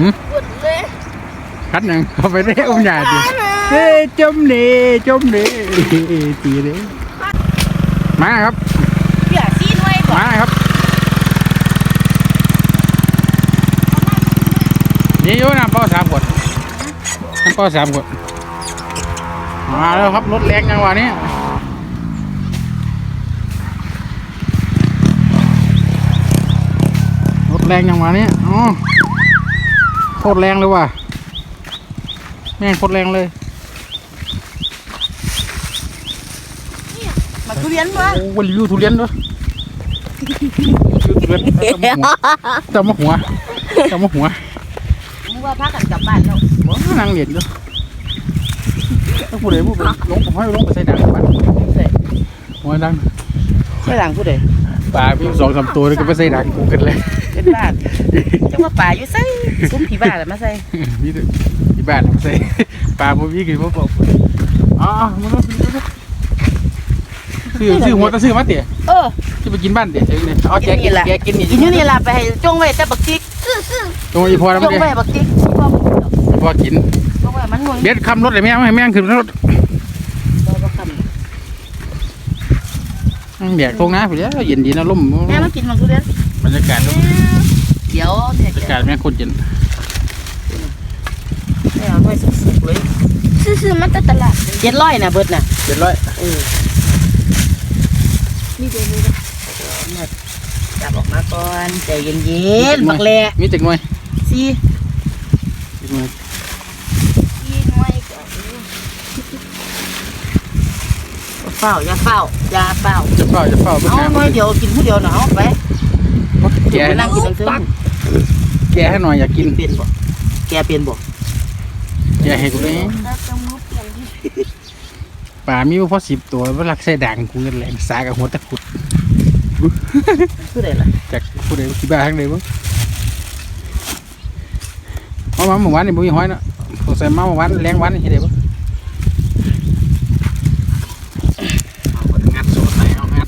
หืมปวดเลยคัดหนังเข้าไปได้อุ้มใหญ่ดิเฮ้ยจมเนจมเนตีเลยมาครับ เดี๋ยวซีนไว้ก่อนมาครับนี่อยู่น้ำเป้าสามขวดน้ำเป้าสามขวดมาแล้วครับรถแรงจังหวะนี้รถแรงจังหวะนี้อ๋อ โคตรแรงเลยว่ะแม่งโคตรแรงเลยมาทุเรียนมาโอ้วันรีวิวทุเรียนด้วยรีวิวทุเรียนเจ้ามาหัวเจ้ามาหัวมึงว่าพักกันกลับบ้านแล้วบ่นั่งเรียนอยู่ต้องพูดเลยพูดไปลงผมให้ลงไปใส่ดังบ้านหัวดังไม่หลังผู้ใดปลาพี่สองสามตัวเลยก็ไปใส่ดังกูกันเลย เป็นบ้านจังว่าป่าอยู่ใส่ซุ้มผีบ้าแหละมาใส่นี่ที่บ้านเราใส่ปลาบ่มีกินบ่บอกอ๋อมันต้องซื้อซื้อหัวตะซื้อมาเตะเออจะไปกินบ้านเตะเองเนี่ยเอาแกกินแกกินนี่กินอยู่นี่ล่ะไปให้จงไว้แต่บักติ๊กตรงอีพอแล้วจมันงเด้ไว้บักติ๊กพ่อบ่กินดอกพอกินจงไว้มันงวงเบ็ดคำรถเลยแม่ให้แม่งขึ้นรถบ่บ่คแดดตรงนะพี่เด้อเย็นดีนะลมำแม่มากินมังทุเรียน บรรยากาศบรเดี๋ยวเนี่ยรยากาศแม่งโคนเย็นแม่เอาไว้สุกๆเลยซื้อๆมาจากตลาดเจ็ดร้อยนะเบิดน่ะเจ็ดร้อยเออนี่เดี๋ยวนี้นะจับออกมาก่อนใจเย็นๆบักแลมีจักหน่วยสิจักหน่วยยีนไว้ก่อนเฝ้าอย่าเฝ้าอย่าเฝ้าจะเฝ้าจะเฝ้าเอาหน่อยเดียวกินผู้เดียวเนาะเอาไป แกไปนั่งกินหนังสือแกให้หน่อยอยากกินเป็นบ่แกเป็นบ่แกให้กูเลยแล้วจะมือเปลี่ยนที่ป่ามีพอสิบตัวเวลาใส่ด่างกูเงินแรงสากับหัวตะกุดผู้ใดล่ะจากผู้ใดที่บ้าทั้งใดบ่เอามาเมื่อวานนี่บ่มีห้อยเนาะสงสัยมาเมื่อวานแรงวันนี่เฮ็ดได้บ่เอาบ่งัดโซ่ใส่เอางัด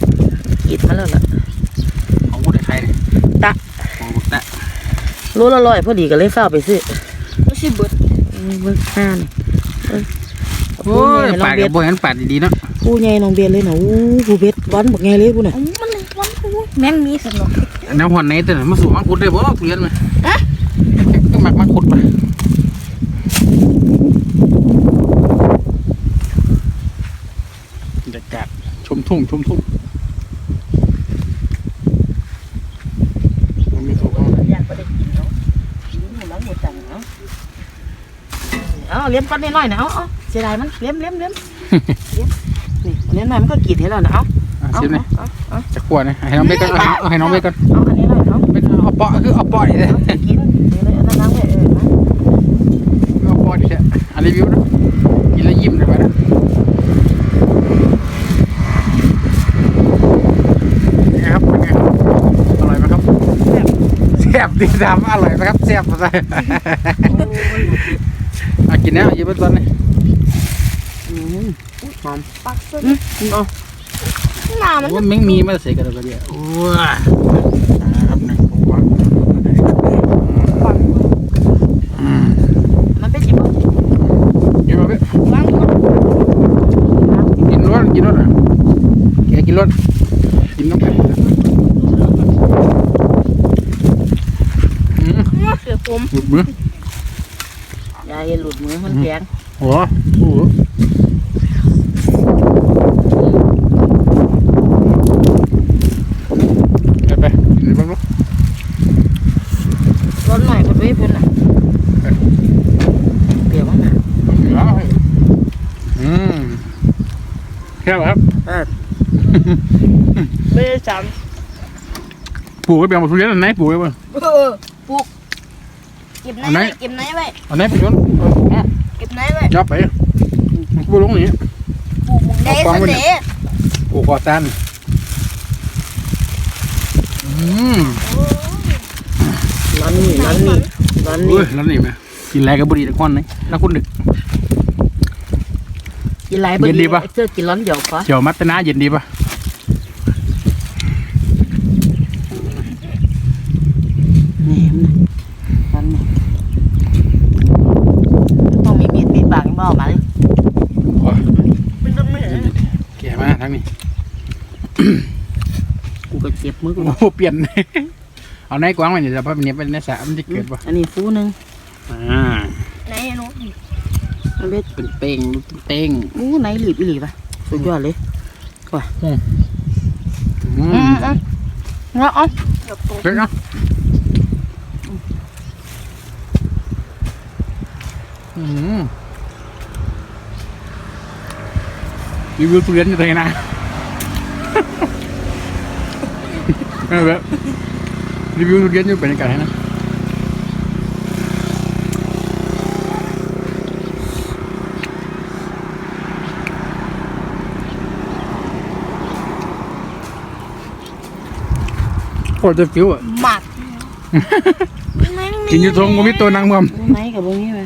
กินมาแล้วล่ะ ของผู้ใดใครนี่ ตะ ของบุกตะ โลละร้อยพอดีก็เลยเฝ้าไปซื้อไม่ใช่เบิดอืมเบิ่งห้านี่เอ้ยเอาโอ้ผู้ใหญ่น้อยปางกเบีกัยบดบ่เห็นปากดีๆเนาะผู้ใหญ่น้องเบียดเลยน่ะอู้ผู้เบ็ดวันบักใหญ่เลยผู้น่ะอันนี้มันเลยวันกูแม่งมีสนุกน้ำหอนไหนตัวนั้นมาสู่มังคุดได้บ่ทุเรียนไหมก็มักมังคุดไปบรรยากาศชมทุ่งชมทุ่งมันมีตัวเขา อยากบ่ได้กินเนาะกินหมูแล้วหมูจังเนาะ เอาเลี้ยมก้อนน้อยๆนะเอาเอาเสียดายมันเลี้ยมเลี้ยมเลี้ยมเลี้ยมนี่อันนี้หน่อยมันก็กรีดให้แล้วนะเอาอะเอาชิมเลยเอาเอาจะขวดนะให้น้องเบคก่อนเอาให้น้องเบคก่อนเอาอันนี้หน่อยเอาเบคเอาปอคือเอาปอดิเลยเอาไปกินเดี๋ยวเลยเอาน้ำไว้เออนะเอาปอดิเลยอันรีวิวนะกินแล้วยิ้มเลยไปนะนี่ครับเป็นไงอร่อยไหมครับแซ่บดีดำอร่อยไหมครับแซ่บอะไรอ่ะกินนะหยิบไปตอนนี้อืมหอมปักเสื้ออืมเอาหน้ามันว่าแม่งมีมาใส่กันแล้วก็เดียวว้าครับหนึ่งผมว่าอืมมันเป็นจิบกินมาเพื่วางก่อนกินรสกินรสอะแกกินรสกินน้ำแข็งอืม เสือผม หยุดมือยาเห็นหลุดมือมัน หัวโอ้โหไปไปบ้างลูกร้อนหน่อยคนไว้เพิ่นน่ะเปรียวมากอืมแค่ครับเออไม่ได้จปลูกไว้แบบทุเรียนอันไหนปลูกไว้บ้างเออปลูกเก็บไหนอันไนไว้เก็บไหนไว้อันไหนไปชนเออปลูกอะเก็บ ไหนไว้ยับไปปลูกลงนี้ปลูกหมุงได้เอากองสันไว้เดเนี่ยปลูกกอตันอืมร้อนนี่ร้อนนี่ร้อนนี่เฮ้ยแล้วนี่ไหมกินอะไรกับบดีตะก้อนนี่แล้วคุณดึกกินไรเย็นดีปะเสื้อกินร้อนเดี๋ยวปะเจียวมัตตนาเย็นดีปะ แหนมนะร้อนนี่ นี่ กูก็เจ็บมือกูโอ้โหเปลี่ยน เอาในกว้างมันจะพาเป็นเนี้ยเป็นในสระมันจะเกิดปะอันนี้ฟูหนึงอ่าไหนอะหนูมันเล็ดเป็นเป้งเต้งอู้ไหนหลีบอีหลีปะสุดยอดเลยอือืมมอืมเอาเอาเดี๋ยวตกเล็กเนาะอืมรีวิวทุเรียนอยู่ตรงไหนนะ ไม่แบบรีวิวทุเรียนอยู่บรรยากาศให้นะโคตรจะฟิวอะหมัดกินอยู่ตรงกูมีตัวนางมอมไหนกับบ่มีไหม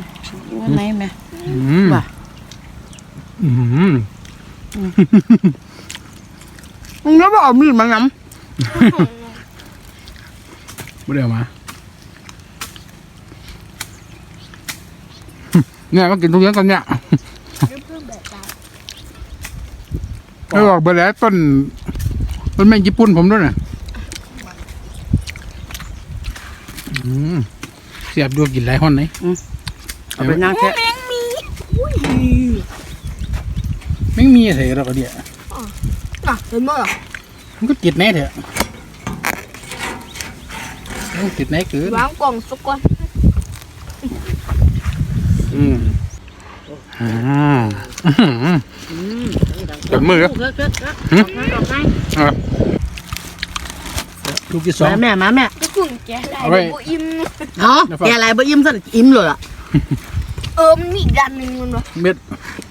อู้ไหนไหมอืมว่ะอืมมึงแล้วบ่เอามีดมาน้ ไม่ได้เอามา เนี่ยก็กินทุเรียนตอนเนี้ยเพื่อนแบบนั้นไม่บอกไปแล้วต้นต้นแมงญี่ปุ่นผมด้วยนะอืมเสียบดูกินหลายห้อนไหนำเอาไปนั่งแค่แมงมีอุ้ยไม่มีอะไรหรอกเดียวน่ะเห็นมั้ยมันก็ติดแน่เถอะมัน ติดแน่เกินวางกล่องสักก่อนอืมอ่าอื้อหืออืมเปิดมือเลิกเลิกเลิกหึดอกไม้อะลูกที่สองมาแม่มาแม่ก็คุณแกได้เอาไว้เดี๋ยวกูอิ่มเนาะเดี๋ยวฟังแกอะไรบ่อิ่มซะอิ่มเลยอะเออมันมีอีกด้านหนึ่งมันวะเม็ด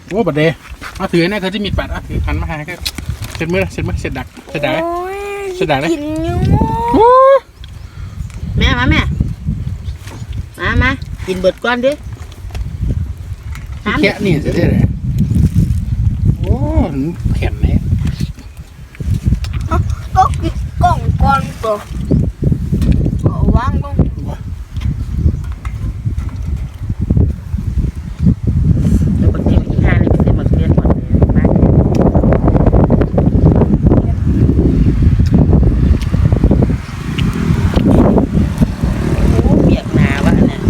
โอ้บัดเดย์มาถือเนี่ยเขาจะมีปัดอะถือพันมาให้ก็เสร็จมือละเสร็จมือเสร็จดักเสร็จดักเลยโอ้ยเสียดายนะกินอยู่โอ้ แม่มาแม่ มามากินเบิดก่อนดิน้ำแค่นี่จะได้เลยโอ้แข็งเนี่ยก็กินกล่องก่อนตัวเอาวางลง เดี๋ยวบักจิ้มอีกห้านี่ไปซื้อหมดเรียนหมดเลยมาโอ้เปียกหนาวะเนี่ย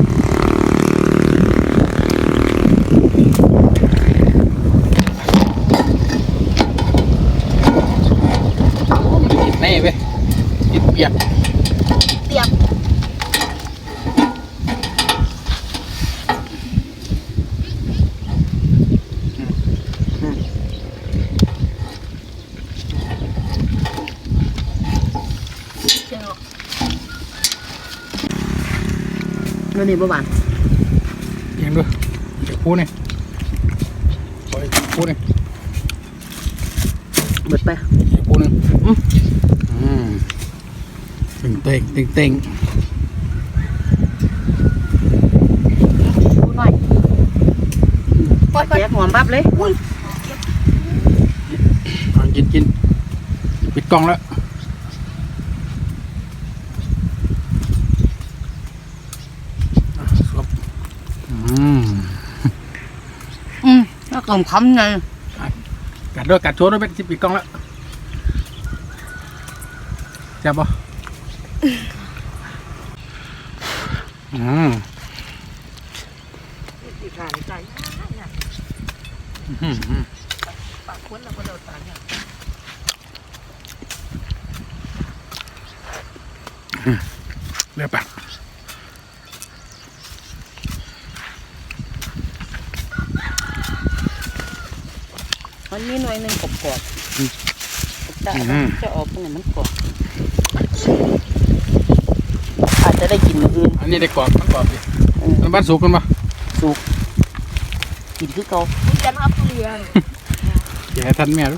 ติดแน่เว้ยติดเปียก เตียบ นั่นนี่บ่บานเอียังด้วยเดี๋ยวพูดเนี่ยปล่อยพูดเนี่ยเบิดไปเดี๋ยวพูดหนึ่งอืมอืมเต่งเต่งเต่งเต่งพูดหน่อยปล่อยไปแจกหอมบับเลยอะกินกินปิดกล้องแล้วอะสวบ อืมอืมแล้วกลมคำไงกัดด้วยกัดโชว์ด้วยเป็นสิปิดกล้องแล้วแซ่บปะอืมอื้อหือปากคนเราก็เดินตามเนี่ยเรียบป มันมีหน่วยหนึ่งกรอบๆจะจะออกตรงไหนมันกรอบอาจจะได้กินมื้ออื่นอันนี้ได้กรอบมันกรอบดิเออมันบ้านสุกกันปะกินคือเก่าคุยกันครับทุเรียนอย่าให้ทันแม่ดู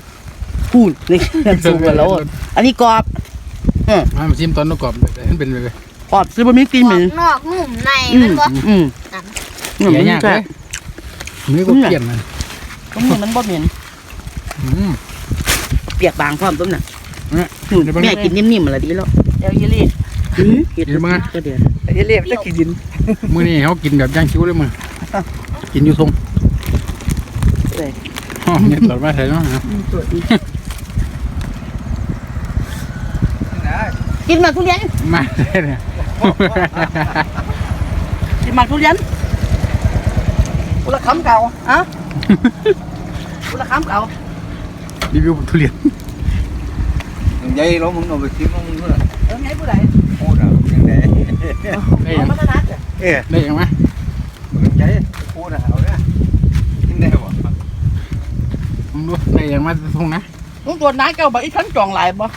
พูดนี่สูงกันแล้วอะอันนี้กรอบมามาชิมตอนนู้นกรอบเลยให้มันเป็นไปเลยกรอบซื้อบะหมี่กินเหมือนนอกนุ่มในอืมัมนก็อืมเสียยากเลยมือก็เปลี่ยนนะตรงนี้มันบ่เหม็นอืม เปียกบางพร้อมต้มน่ะแม่กินนิ่มๆมาละดีแล้วเดี๋ยวยี่รีดเห็ดมาก็เดือดยี่รีดจะกินดิมื่อนี้เขากินแบบย่างคิ้วเลยมั้งกินอยู่ทรงห้อเนี่ยตัวจมาใช่เนาะกินมาทุเรียนมาเลยกินมาทุเรียนกุละคำเก่าอะกุละคำเก่า รีวิวทุเรียนยังไงเรามึงเอาไปทิ้งมึงเมื่อเออไงผู้ใดพูดอะยังไงได้เอายังมาถนัดอะเอ๊ะได้ยังไหมยังไงพูดอะเอาเนี่ยทิ้งได้บ่มึงดูได้ยังมาทุ่งนะลุงตัวน้าเก่าบอกอีฉันจองหลายบ่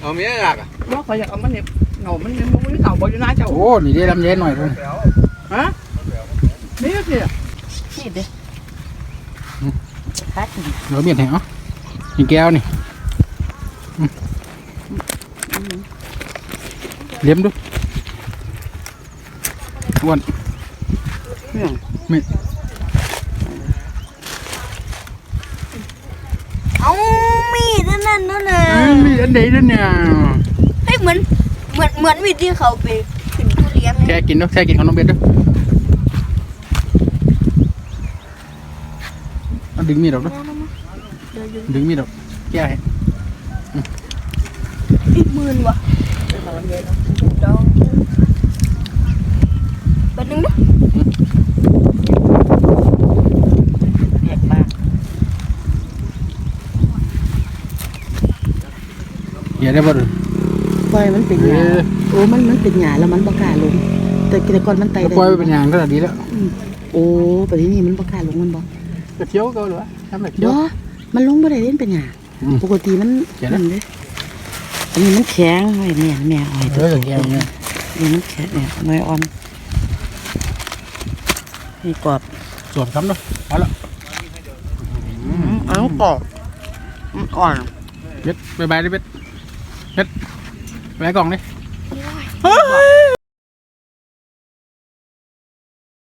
เอาเมียหลักอะว่าขอยอยากเอามันเนี่ยเหงามันเนี่ยมันไม่เหงาบ่อยู่น้าเจ้าโอ้นี่ได้ลำเย็นหน่อยพุ่งฮะนี่ก็สินี่เด้แพ็คนี่ นี่แก้วนี่อืมเลี้ยมดูอ้วนเนี่ยเอามีดนั่นนั่นนั่นน่ะเอ้ยมีอันใดด้วยเนี่ยเฮ้ยเหมือนเหมือนเหมือนมีดที่เขาไปขึ้นทุเรียนแค่กินดูแค่กินของน้องเบสดูเอาดึงมีดออกดูเดี๋ยวอยู่ดึงมีดออกแก้ให้อีกหมื่นวะดองแป๊บนึงนะเรียกบ้างเหี้ยได้บ่ดูปล่อยมันเป็นหยาเออโอ้มันมันเป็นหยาแล้วมันบ่กล้าลงแต่แต่ก่อนมันไตได้ปล่อยไปเป็นอย่างก็ดีแล้ว โอ้แต่ที่นี่มันบ่กล้าลงมันบ่กระเทียวก็เหรอทำแบบเทียวบ่ มันลงบ่ได้เล่นเป็นหยาอืมปกติมันเขียนนะ นั่นเด้อันนี้มันแข็งไว้แม่แม่เอาให้เออแก้วเนี่ยนี่มันแข็งเนี่ยน้อยอ่อนนี่กรอบสวมคำดูเอาละอืมอันนั้นกรอบมันอ่อนเบ็ดบายบายดิเบ็ดเบ็ดไปกล่องดิเฮ้ย